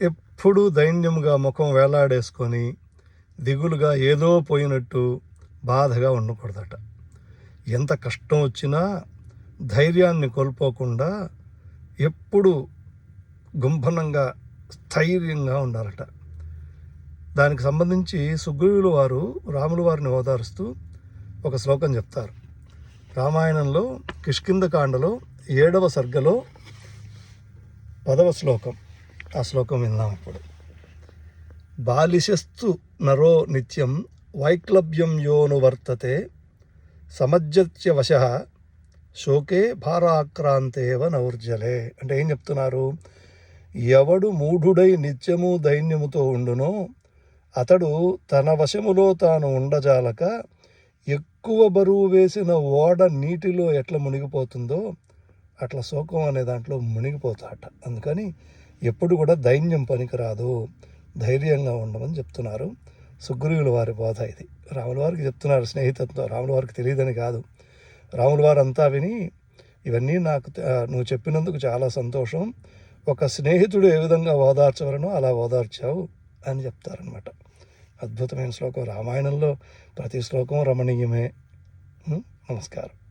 ఎప్పుడూ దైన్యంగా ముఖం వేలాడేసుకొని దిగులుగా ఏదో పోయినట్టు బాధగా ఉండకూడదట. ఎంత కష్టం వచ్చినా ధైర్యాన్ని కోల్పోకుండా ఎప్పుడు గుంభనంగా స్థైర్యంగా ఉండాలట. దానికి సంబంధించి సుగ్రీవులు వారు రాముల వారిని ఓదారుస్తూ ఒక శ్లోకం చెప్తారు. రామాయణంలో కిష్కింద కాండలో ఏడవ సర్గలో పదవ శ్లోకం. ఆ శ్లోకం విందాం ఇప్పుడు. బాలిశస్తు నరో నిత్యం వైక్లభ్యం యోను వర్తతే సమజ్జత్య వశ శోకే భారాక్రాంతేవ నౌర్జలే. అంటే ఏం చెప్తున్నారు? ఎవడు మూఢుడై నిత్యము దైన్యముతో ఉండునో అతడు తన వశములో తాను ఉండజాలక ఎక్కువ బరువు వేసిన ఓడ నీటిలో ఎట్లా మునిగిపోతుందో అట్లా శోకం అనే దాంట్లో మునిగిపోతాట. అందుకని ఎప్పుడు కూడా దైన్యం పనికిరాదు. ధైర్యంగా ఉండమని చెప్తున్నారు. సుగ్రీవుల వారి బోధ ఇది. రాముల వారికి చెప్తున్నారు స్నేహితులతో. రాముల వారికి తెలియదని కాదు. రాముల వారు అంతా విని ఇవన్నీ నాకు నువ్వు చెప్పినందుకు చాలా సంతోషం. ఒక స్నేహితుడు ఏ విధంగా ఓదార్చవలనో అలా ఓదార్చావు అని చెప్తారనమాట అద్భుతమైన శ్లోకం. రామాయణంలో ప్రతి శ్లోకం రమణీయమే. నమస్కారం.